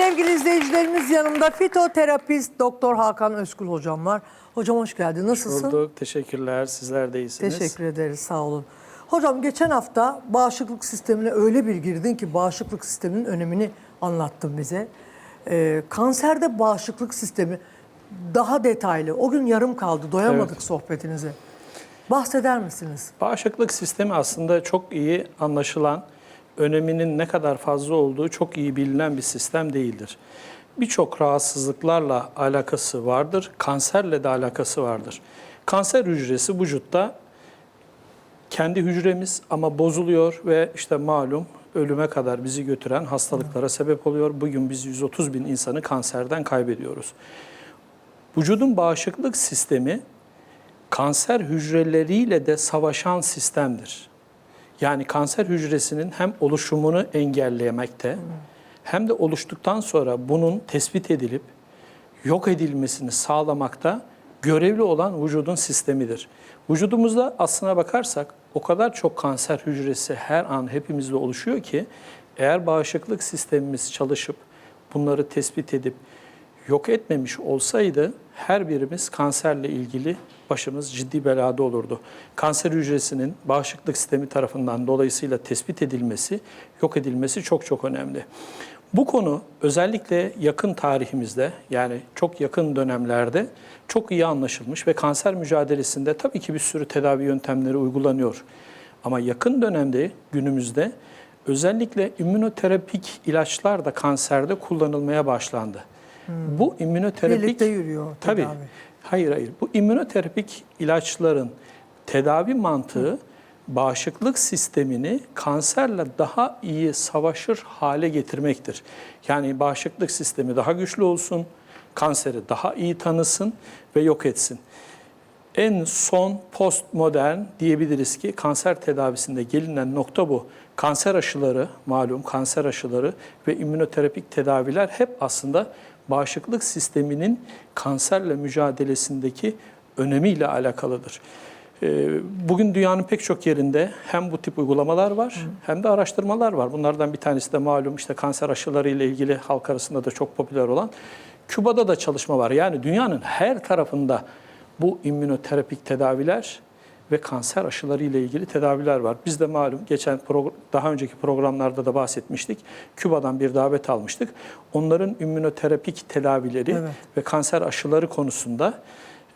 Sevgili izleyicilerimiz yanımda fitoterapist Doktor Hakan Özkul hocam var. Hocam hoş geldin. Nasılsın? Bulduk. Teşekkürler. Sizler de iyisiniz. Teşekkür ederiz. Sağ olun. Hocam geçen hafta bağışıklık sistemine öyle bir girdin ki bağışıklık sisteminin önemini anlattın bize. Ee, kanserde bağışıklık sistemi daha detaylı. O gün yarım kaldı. Doyamadık Evet. sohbetinize. Bahseder misiniz? Bağışıklık sistemi aslında çok iyi anlaşılan, öneminin ne kadar fazla olduğu çok iyi bilinen bir sistem değildir. Birçok rahatsızlıklarla alakası vardır, kanserle de alakası vardır. Kanser hücresi vücutta kendi hücremiz ama bozuluyor ve işte malum ölüme kadar bizi götüren hastalıklara sebep oluyor. Bugün biz 130 bin insanı kanserden kaybediyoruz. Vücudun bağışıklık sistemi kanser hücreleriyle de savaşan sistemdir. Yani kanser hücresinin hem oluşumunu engellemekte hem de oluştuktan sonra bunun tespit edilip yok edilmesini sağlamakta görevli olan vücudun sistemidir. Vücudumuzda aslına bakarsak o kadar çok kanser hücresi her an hepimizde oluşuyor ki eğer bağışıklık sistemimiz çalışıp bunları tespit edip yok etmemiş olsaydı her birimiz kanserle ilgili başımız ciddi belada olurdu. Kanser hücresinin bağışıklık sistemi tarafından dolayısıyla tespit edilmesi, yok edilmesi çok çok önemli. Bu konu özellikle yakın tarihimizde yani çok yakın dönemlerde çok iyi anlaşılmış ve kanser mücadelesinde tabii ki bir sürü tedavi yöntemleri uygulanıyor. Ama yakın dönemde günümüzde özellikle immünoterapik ilaçlar da kanserde kullanılmaya başlandı. Bu immünoterapik Birlikte yürüyor Tabii. tedavi. Hayır hayır. Bu immünoterapik ilaçların tedavi mantığı bağışıklık sistemini kanserle daha iyi savaşır hale getirmektir. Yani bağışıklık sistemi daha güçlü olsun, kanseri daha iyi tanısın ve yok etsin. En son postmodern diyebiliriz ki kanser tedavisinde gelinen nokta bu. Kanser aşıları, malum kanser aşıları ve immünoterapik tedaviler hep aslında bağışıklık sisteminin kanserle mücadelesindeki önemiyle alakalıdır. Ee, Bugün dünyanın pek çok yerinde hem bu tip uygulamalar var hem de araştırmalar var. Bunlardan bir tanesi de malum işte kanser aşıları ile ilgili halk arasında da çok popüler olan Küba'da da çalışma var. Yani dünyanın her tarafında bu immünoterapik tedaviler ve kanser aşıları ile ilgili tedaviler var. Biz de malum geçen daha önceki programlarda da bahsetmiştik. Küba'dan bir davet almıştık. Onların immünoterapik tedavileri Evet. ve kanser aşıları konusunda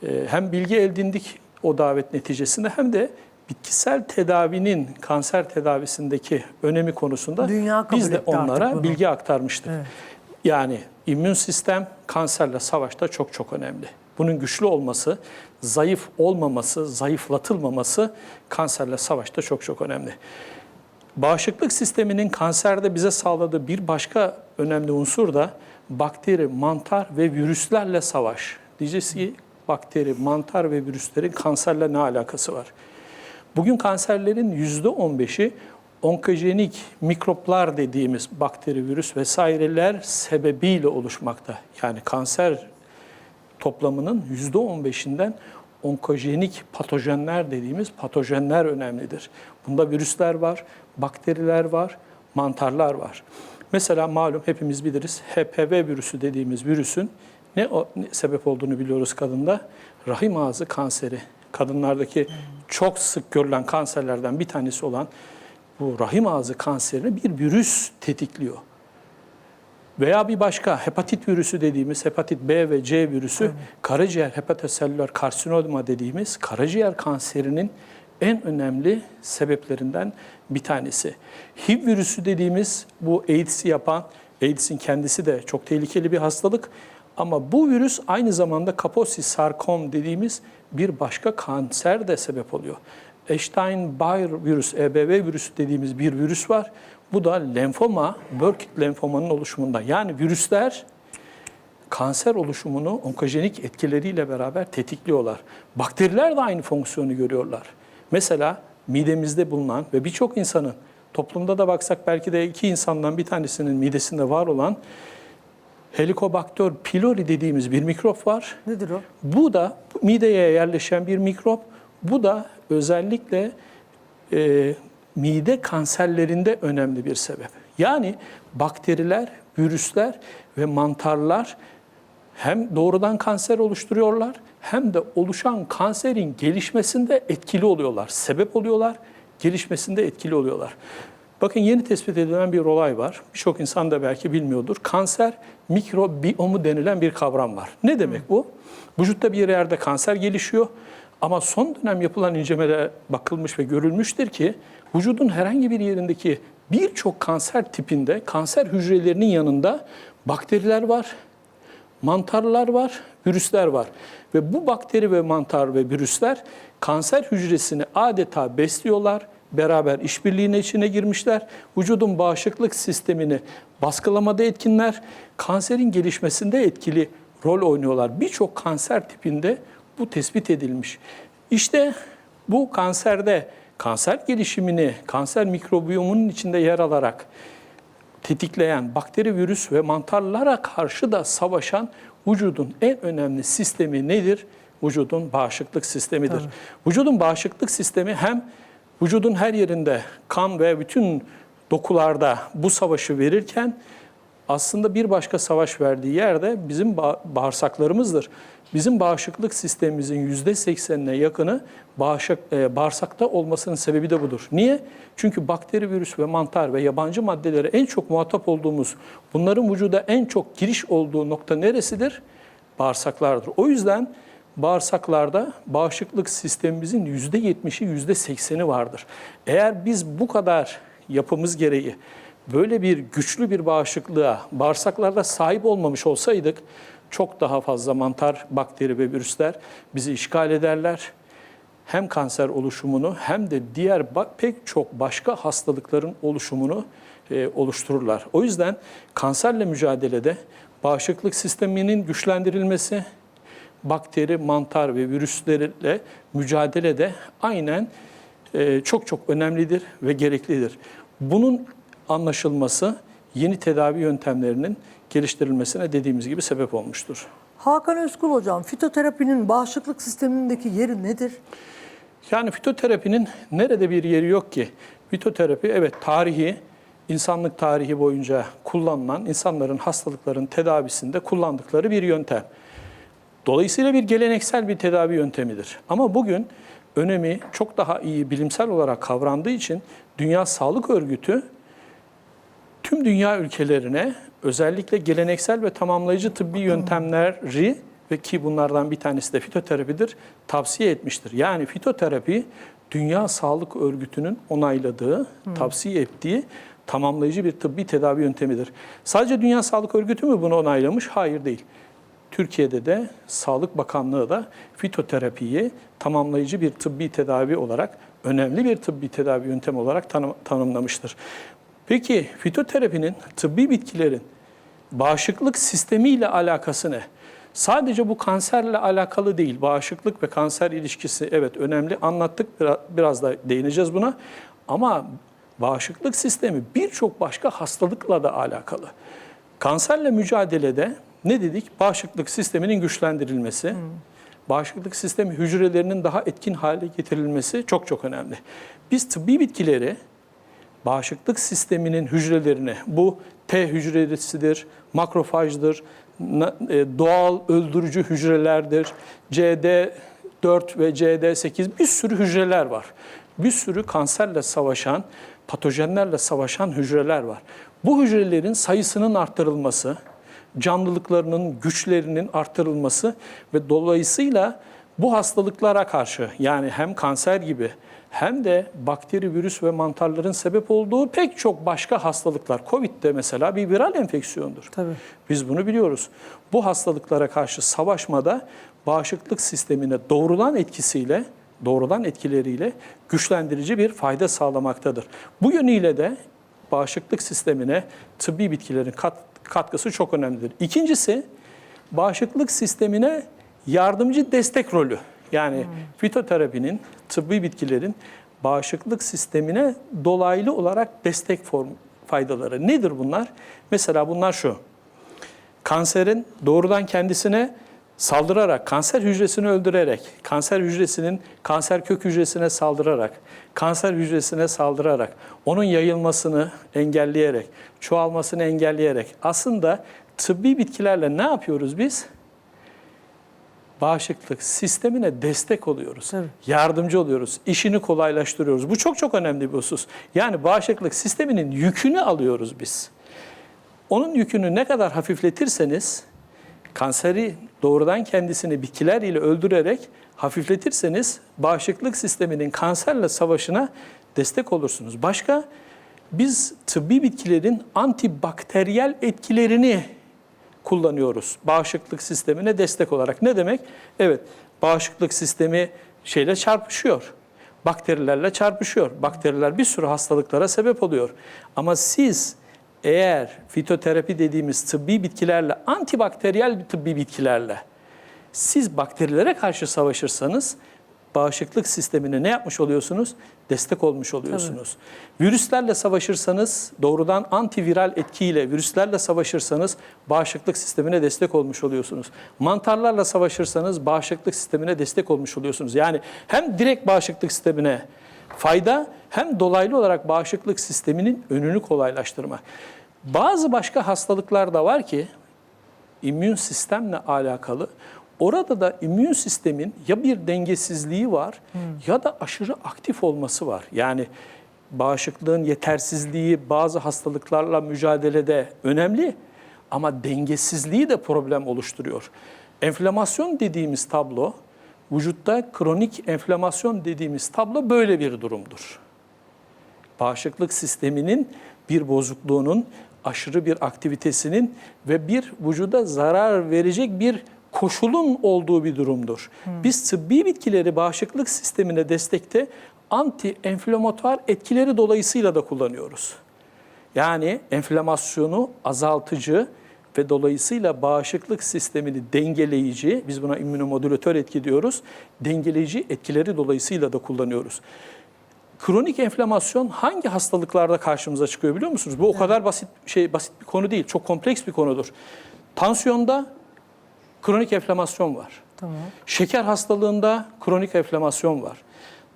e, hem bilgi edindik o davet neticesinde hem de bitkisel tedavinin kanser tedavisindeki önemi konusunda Dünya biz de onlara bilgi aktarmıştık. Evet. Yani immün sistem kanserle savaşta çok çok önemli. Bunun güçlü olması, zayıf olmaması, zayıflatılmaması kanserle savaşta çok çok önemli. Bağışıklık sisteminin kanserde bize sağladığı bir başka önemli unsur da bakteri, mantar ve virüslerle savaş. Diyeceğiz ki bakteri, mantar ve virüslerin kanserle ne alakası var? Bugün kanserlerin %15'i onkojenik mikroplar dediğimiz bakteri, virüs vesaireler sebebiyle oluşmakta. Yani kanser toplamının %15'inden onkojenik patojenler dediğimiz patojenler önemlidir. Bunda virüsler var, bakteriler var, mantarlar var. Mesela malum hepimiz biliriz HPV virüsü dediğimiz virüsün ne, o, ne sebep olduğunu biliyoruz kadında. Rahim ağzı kanseri. Kadınlardaki çok sık görülen kanserlerden bir tanesi olan bu rahim ağzı kanserini bir virüs tetikliyor. Veya bir başka hepatit virüsü dediğimiz hepatit B ve C virüsü karaciğer hepatoselüler karsinoma dediğimiz karaciğer kanserinin en önemli sebeplerinden bir tanesi. HIV virüsü dediğimiz bu AIDS'i yapan, AIDS'in kendisi de çok tehlikeli bir hastalık ama bu virüs aynı zamanda Kaposi sarkom dediğimiz bir başka kanser de sebep oluyor. Epstein-Barr virüs, EBV virüsü dediğimiz bir virüs var. Bu da lenfoma, Burkitt lenfomanın oluşumundan. Yani virüsler kanser oluşumunu onkojenik etkileriyle beraber tetikliyorlar. Bakteriler de aynı fonksiyonu görüyorlar. Mesela midemizde bulunan ve birçok insanın toplumda da baksak belki de iki insandan bir tanesinin midesinde var olan Helicobacter pylori dediğimiz bir mikrop var. Nedir o? Bu da mideye yerleşen bir mikrop. Bu da özellikle e, mide kanserlerinde önemli bir sebep. Yani bakteriler virüsler ve mantarlar hem doğrudan kanser oluşturuyorlar hem de oluşan kanserin gelişmesinde etkili oluyorlar. Sebep oluyorlar, gelişmesinde etkili oluyorlar. Bakın yeni tespit edilen bir olay var. Birçok insan da belki bilmiyordur. Kanser mikrobiyomu denilen bir kavram var. Ne demek bu? Vücutta bir yerde kanser gelişiyor. Ama son dönem yapılan incelemelere bakılmış ve görülmüştür ki vücudun herhangi bir yerindeki birçok kanser tipinde kanser hücrelerinin yanında bakteriler var, mantarlar var, virüsler var. Ve bu bakteri ve mantar ve virüsler kanser hücresini adeta besliyorlar. Beraber işbirliğine içine girmişler. Vücudun bağışıklık sistemini baskılamada etkinler. Kanserin gelişmesinde etkili rol oynuyorlar. Birçok kanser tipinde bu tespit edilmiş. İşte bu kanserde kanser gelişimini kanser mikrobiyomunun içinde yer alarak tetikleyen bakteri, virüs ve mantarlara karşı da savaşan vücudun en önemli sistemi nedir? Vücudun bağışıklık sistemidir. Vücudun bağışıklık sistemi hem vücudun her yerinde kan ve bütün dokularda bu savaşı verirken aslında bir başka savaş verdiği yerde bizim ba- bağırsaklarımızdır. Bizim bağışıklık sistemimizin %80'ine yakını bağışık, e, bağırsakta olmasının sebebi de budur. Niye? Çünkü bakteri, virüs ve mantar ve yabancı maddelere en çok muhatap olduğumuz, bunların vücuda en çok giriş olduğu nokta neresidir? Bağırsaklardır. O yüzden bağırsaklarda bağışıklık sistemimizin %70'i %80'i vardır. Eğer biz bu kadar yapımız gereği böyle bir güçlü bir bağışıklığa bağırsaklarda sahip olmamış olsaydık çok daha fazla mantar, bakteri ve virüsler bizi işgal ederler. Hem kanser oluşumunu hem de diğer pek çok başka hastalıkların oluşumunu e, oluştururlar. O yüzden kanserle mücadelede bağışıklık sisteminin güçlendirilmesi, bakteri, mantar ve virüslerle mücadelede aynen e, çok çok önemlidir ve gereklidir. Bunun anlaşılması yeni tedavi yöntemlerinin geliştirilmesine dediğimiz gibi sebep olmuştur. Hakan Özkul hocam, fitoterapinin bağışıklık sistemindeki yeri nedir? Yani fitoterapinin nerede bir yeri yok ki? Fitoterapi evet tarihi, insanlık tarihi boyunca kullanılan insanların hastalıkların tedavisinde kullandıkları bir yöntem. Dolayısıyla bir geleneksel bir tedavi yöntemidir. Ama bugün önemi çok daha iyi bilimsel olarak kavrandığı için Dünya Sağlık Örgütü tüm dünya ülkelerine özellikle geleneksel ve tamamlayıcı tıbbi yöntemleri ve ki bunlardan bir tanesi de fitoterapidir tavsiye etmiştir. Yani fitoterapi Dünya Sağlık Örgütü'nün onayladığı, tavsiye ettiği tamamlayıcı bir tıbbi tedavi yöntemidir. Sadece Dünya Sağlık Örgütü mü bunu onaylamış? Hayır değil. Türkiye'de de Sağlık Bakanlığı da fitoterapiyi tamamlayıcı bir tıbbi tedavi olarak, önemli bir tıbbi tedavi yöntemi olarak tanım- tanımlamıştır. Peki fitoterapinin tıbbi bitkilerin bağışıklık sistemiyle alakası ne? Sadece bu kanserle alakalı değil. Bağışıklık ve kanser ilişkisi evet önemli. Anlattık biraz, da değineceğiz buna. Ama bağışıklık sistemi birçok başka hastalıkla da alakalı. Kanserle mücadelede ne dedik? Bağışıklık sisteminin güçlendirilmesi, bağışıklık sistemi hücrelerinin daha etkin hale getirilmesi çok çok önemli. Biz tıbbi bitkileri bağışıklık sisteminin hücrelerini, bu T hücresidir, makrofajdır, e, doğal öldürücü hücrelerdir, CD4 ve CD8 bir sürü hücreler var. Bir sürü kanserle savaşan, patojenlerle savaşan hücreler var. Bu hücrelerin sayısının arttırılması, canlılıklarının, güçlerinin arttırılması ve dolayısıyla bu hastalıklara karşı yani hem kanser gibi hem de bakteri, virüs ve mantarların sebep olduğu pek çok başka hastalıklar. Covid de mesela bir viral enfeksiyondur. Tabii. Biz bunu biliyoruz. Bu hastalıklara karşı savaşmada bağışıklık sistemine doğrudan etkisiyle, doğrudan etkileriyle güçlendirici bir fayda sağlamaktadır. Bu yönüyle de bağışıklık sistemine tıbbi bitkilerin kat, katkısı çok önemlidir. İkincisi bağışıklık sistemine yardımcı destek rolü. Yani fitoterapinin, tıbbi bitkilerin bağışıklık sistemine dolaylı olarak destek form faydaları. Nedir bunlar? Mesela bunlar şu. Kanserin doğrudan kendisine saldırarak, kanser hücresini öldürerek, kanser hücresinin kanser kök hücresine saldırarak, kanser hücresine saldırarak, onun yayılmasını engelleyerek, çoğalmasını engelleyerek aslında tıbbi bitkilerle ne yapıyoruz biz? Bağışıklık sistemine destek oluyoruz. Tabii. Yardımcı oluyoruz. işini kolaylaştırıyoruz. Bu çok çok önemli bir husus. Yani bağışıklık sisteminin yükünü alıyoruz biz. Onun yükünü ne kadar hafifletirseniz kanseri doğrudan kendisini bitkiler ile öldürerek hafifletirseniz bağışıklık sisteminin kanserle savaşına destek olursunuz. Başka biz tıbbi bitkilerin antibakteriyel etkilerini kullanıyoruz bağışıklık sistemine destek olarak. Ne demek? Evet, bağışıklık sistemi şeyle çarpışıyor. Bakterilerle çarpışıyor. Bakteriler bir sürü hastalıklara sebep oluyor. Ama siz eğer fitoterapi dediğimiz tıbbi bitkilerle, antibakteriyel tıbbi bitkilerle siz bakterilere karşı savaşırsanız bağışıklık sistemine ne yapmış oluyorsunuz? Destek olmuş oluyorsunuz. Virüslerle savaşırsanız doğrudan antiviral etkiyle virüslerle savaşırsanız bağışıklık sistemine destek olmuş oluyorsunuz. Mantarlarla savaşırsanız bağışıklık sistemine destek olmuş oluyorsunuz. Yani hem direkt bağışıklık sistemine fayda hem dolaylı olarak bağışıklık sisteminin önünü kolaylaştırmak. Bazı başka hastalıklar da var ki immün sistemle alakalı. Orada da immün sistemin ya bir dengesizliği var ya da aşırı aktif olması var. Yani bağışıklığın yetersizliği bazı hastalıklarla mücadelede önemli ama dengesizliği de problem oluşturuyor. Enflamasyon dediğimiz tablo, vücutta kronik enflamasyon dediğimiz tablo böyle bir durumdur bağışıklık sisteminin bir bozukluğunun, aşırı bir aktivitesinin ve bir vücuda zarar verecek bir koşulun olduğu bir durumdur. Biz tıbbi bitkileri bağışıklık sistemine destekte anti-enflamatuar etkileri dolayısıyla da kullanıyoruz. Yani enflamasyonu azaltıcı ve dolayısıyla bağışıklık sistemini dengeleyici, biz buna immünomodülatör etki diyoruz, dengeleyici etkileri dolayısıyla da kullanıyoruz. Kronik enflamasyon hangi hastalıklarda karşımıza çıkıyor biliyor musunuz? Bu o kadar basit şey basit bir konu değil. Çok kompleks bir konudur. Tansiyonda kronik enflamasyon var. Tamam. Şeker hastalığında kronik enflamasyon var.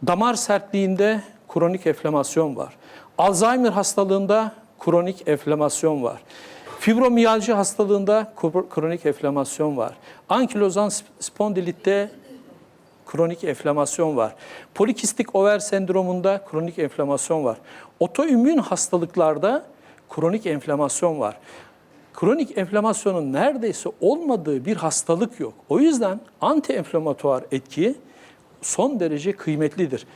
Damar sertliğinde kronik enflamasyon var. Alzheimer hastalığında kronik enflamasyon var. Fibromiyalji hastalığında kro- kronik enflamasyon var. Ankilozan sp- spondilitte kronik enflamasyon var. Polikistik over sendromunda kronik enflamasyon var. Otoimmün hastalıklarda kronik enflamasyon var. Kronik enflamasyonun neredeyse olmadığı bir hastalık yok. O yüzden anti-enflamatuar etki son derece kıymetlidir.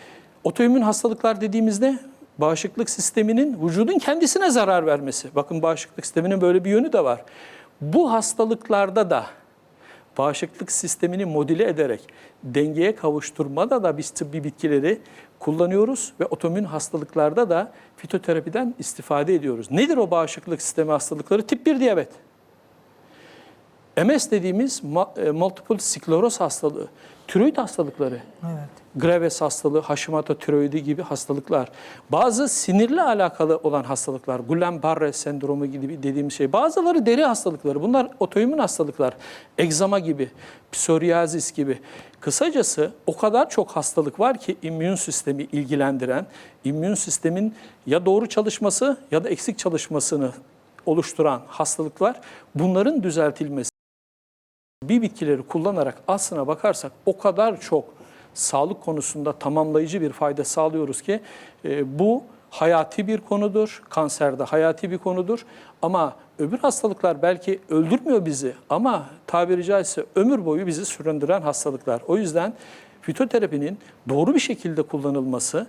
Otoimmün hastalıklar dediğimizde bağışıklık sisteminin vücudun kendisine zarar vermesi. Bakın bağışıklık sisteminin böyle bir yönü de var. Bu hastalıklarda da bağışıklık sistemini modüle ederek dengeye kavuşturmada da biz tıbbi bitkileri kullanıyoruz ve otoimmün hastalıklarda da fitoterapiden istifade ediyoruz. Nedir o bağışıklık sistemi hastalıkları? Tip 1 diyabet. MS dediğimiz e, multiple skleroz hastalığı, tiroid hastalıkları, Evet. Graves hastalığı, Hashimoto tiroidi gibi hastalıklar. Bazı sinirle alakalı olan hastalıklar, Guillain-Barré sendromu gibi dediğimiz şey. Bazıları deri hastalıkları. Bunlar otoimmün hastalıklar. Egzama gibi, psoriasis gibi. Kısacası o kadar çok hastalık var ki immün sistemi ilgilendiren, immün sistemin ya doğru çalışması ya da eksik çalışmasını oluşturan hastalıklar. Bunların düzeltilmesi bir bitkileri kullanarak aslına bakarsak o kadar çok sağlık konusunda tamamlayıcı bir fayda sağlıyoruz ki e, bu hayati bir konudur. Kanserde hayati bir konudur. Ama öbür hastalıklar belki öldürmüyor bizi ama tabiri caizse ömür boyu bizi süründüren hastalıklar. O yüzden fitoterapinin doğru bir şekilde kullanılması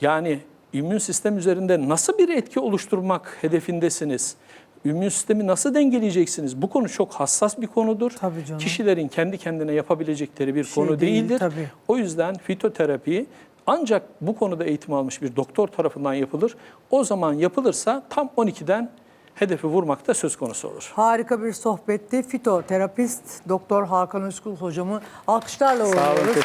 yani immün sistem üzerinde nasıl bir etki oluşturmak hedefindesiniz? İmmün sistemi nasıl dengeleyeceksiniz? Bu konu çok hassas bir konudur. Tabii canım. Kişilerin kendi kendine yapabilecekleri bir Şey konu değil, değildir. tabii. O yüzden fitoterapi ancak bu konuda eğitim almış bir doktor tarafından yapılır. O zaman yapılırsa tam 12'den hedefi vurmakta söz konusu olur. Harika bir sohbetti. Fitoterapist Doktor Hakan Özkul hocamı alkışlarla Sağ olun. uğurluyoruz.